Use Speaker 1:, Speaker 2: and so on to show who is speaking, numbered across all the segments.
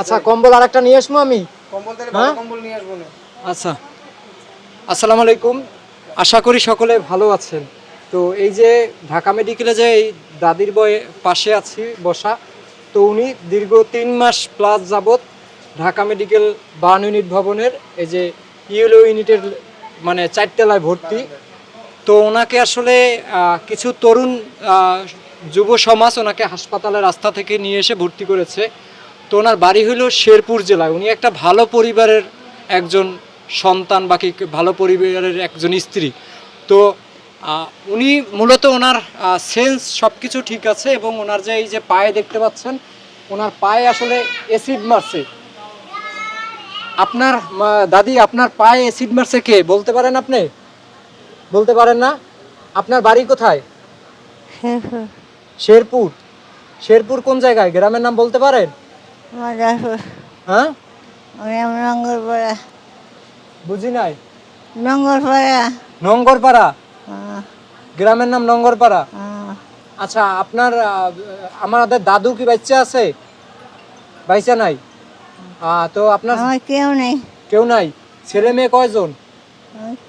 Speaker 1: আচ্ছা কম্বল আরেকটা নিয়ে আসব আমি?
Speaker 2: কম্বল
Speaker 1: হ্যাঁ?
Speaker 2: ভালো কম্বল নিয়ে আসব
Speaker 1: আচ্ছা। আসসালামু আলাইকুম। আশা করি সকলে ভালো আছেন। তো এই যে ঢাকা মেডিকেলে যে এই দাদির বয়ে পাশে আছি বসা তো উনি দীর্ঘ তিন মাস প্লাস যাবত ঢাকা মেডিকেল বার্ন ইউনিট ভবনের এই যে ইউলো ইউনিটের মানে চারতলায় ভর্তি। তো ওনাকে আসলে কিছু তরুণ যুব সমাজ ওনাকে হাসপাতালের রাস্তা থেকে নিয়ে এসে ভর্তি করেছে। তো ওনার বাড়ি হলো শেরপুর জেলায় উনি একটা ভালো পরিবারের একজন সন্তান বাকি ভালো পরিবারের একজন স্ত্রী। তো উনি মূলত ওনার সেন্স সব কিছু ঠিক আছে এবং ওনার যে এই যে পায়ে দেখতে পাচ্ছেন ওনার পায়ে আসলে অ্যাসিড মারছে। আপনার মা- দাদি আপনার পায়ে অ্যাসিড মারছে কে? বলতে পারেন আপনি? বলতে পারেন না? আপনার বাড়ি কোথায়? শেরপুর। শেরপুর কোন জায়গায়? গ্রামের নাম বলতে পারেন? হ্যাঁ? বুঝি নাই?
Speaker 3: নঙ্গরপাড়া?
Speaker 1: গ্রামের নাম নঙ্গরপাড়া? আচ্ছা আপনার আমাদের দাদু কি বাচ্চা আছে? বাইচা নাই? তো আপনার
Speaker 3: আমার কেউ নেই।
Speaker 1: কেউ নাই? ছেলে মেয়ে কয়জন?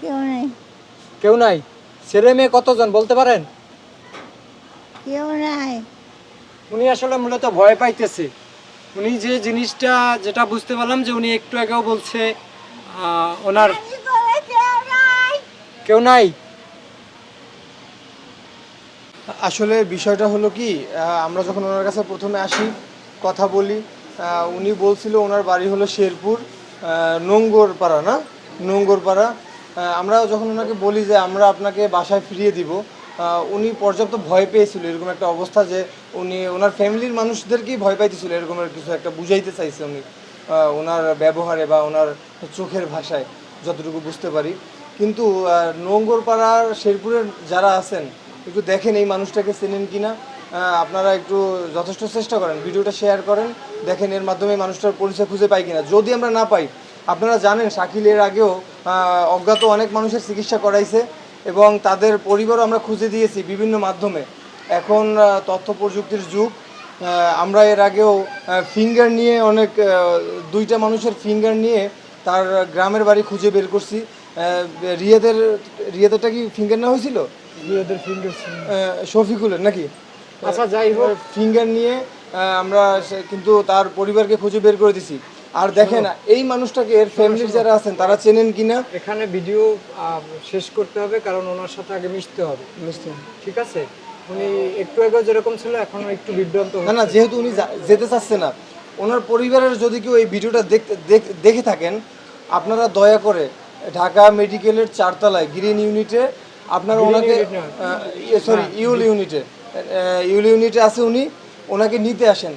Speaker 3: কেউ নেই।
Speaker 1: কেউ নাই? ছেলে মেয়ে কতজন বলতে পারেন?
Speaker 3: কেউ নাই।
Speaker 1: উনি আসলে মূলত ভয় পাইতেছে। উনি যে জিনিসটা যেটা বুঝতে পারলাম যে উনি একটু আগেও বলছে ওনার কেউ নাই?
Speaker 2: আসলে বিষয়টা হলো কি আমরা যখন ওনার কাছে প্রথমে আসি কথা বলি উনি বলছিল ওনার বাড়ি হলো শেরপুর আহ, নোঙ্গরপাড়া না? নোঙ্গরপাড়া। আহ, আমরা যখন ওনাকে বলি যে আমরা আপনাকে বাসায় ফিরিয়ে দিব উনি পর্যাপ্ত ভয় পেয়েছিল, এরকম একটা অবস্থা যে উনি, ওনার ফ্যামিলির মানুষদেরকেই ভয় পাইতেছিল এরকমের কিছু একটা বুঝাইতে চাইছে উনি ওনার ব্যবহারে বা ওনার চোখের ভাষায়, যতটুকু বুঝতে পারি। কিন্তু নোঙ্গরপাড়ার শেরপুরের যারা আছেন, একটু দেখেন এই মানুষটাকে চেনেন কি না আপনারা একটু যথেষ্ট চেষ্টা করেন, ভিডিওটা শেয়ার করেন, দেখেন এর মাধ্যমে মানুষটার পরিচয় খুঁজে পাই কিনা। যদি আমরা না পাই, আপনারা জানেন শাকিল এর আগেও অজ্ঞাত অনেক মানুষের চিকিৎসা করাইছে। এবং তাদের পরিবারও আমরা খুঁজে দিয়েছি বিভিন্ন মাধ্যমে। এখন তথ্য প্রযুক্তির যুগ আমরা এর আগেও ফিঙ্গার নিয়ে অনেক দুইটা মানুষের ফিঙ্গার নিয়ে তার গ্রামের বাড়ি খুঁজে বের করছি। রিয়াদের রিয়াদেরটা কি ফিঙ্গার নেওয়া হয়েছিল?
Speaker 1: বিয়েদের ফিঙ্গার
Speaker 2: শফিকুলের নাকি?
Speaker 1: আচ্ছা যাই হোক।
Speaker 2: ফিঙ্গার নিয়ে আমরা কিন্তু তার পরিবারকে খুঁজে বের করে দিছি। আর দেখেন এই মানুষটাকে এর ফ্যামিলির যারা আছেন তারা চেনেন কিনা?
Speaker 1: এখানে ভিডিও শেষ করতে হবে কারণ ওনার সাথে আগে মিশতে হবে। মিশতে ঠিক আছে? উনি একটু আগেও যেরকম ছিল এখনও একটু বিভ্রান্ত
Speaker 2: না না যেহেতু উনি যেতে চাচ্ছে না ওনার পরিবারের যদি কেউ এই ভিডিওটা দেখতে দেখ- দেখে থাকেন আপনারা দয়া করে ঢাকা মেডিকেলের চারতলায় গ্রিন ইউনিটে আপনারা ওনাকে সরি ইউল ইউনিটে ইউল ইউনিটে আছে উনি ওনাকে নিতে আসেন।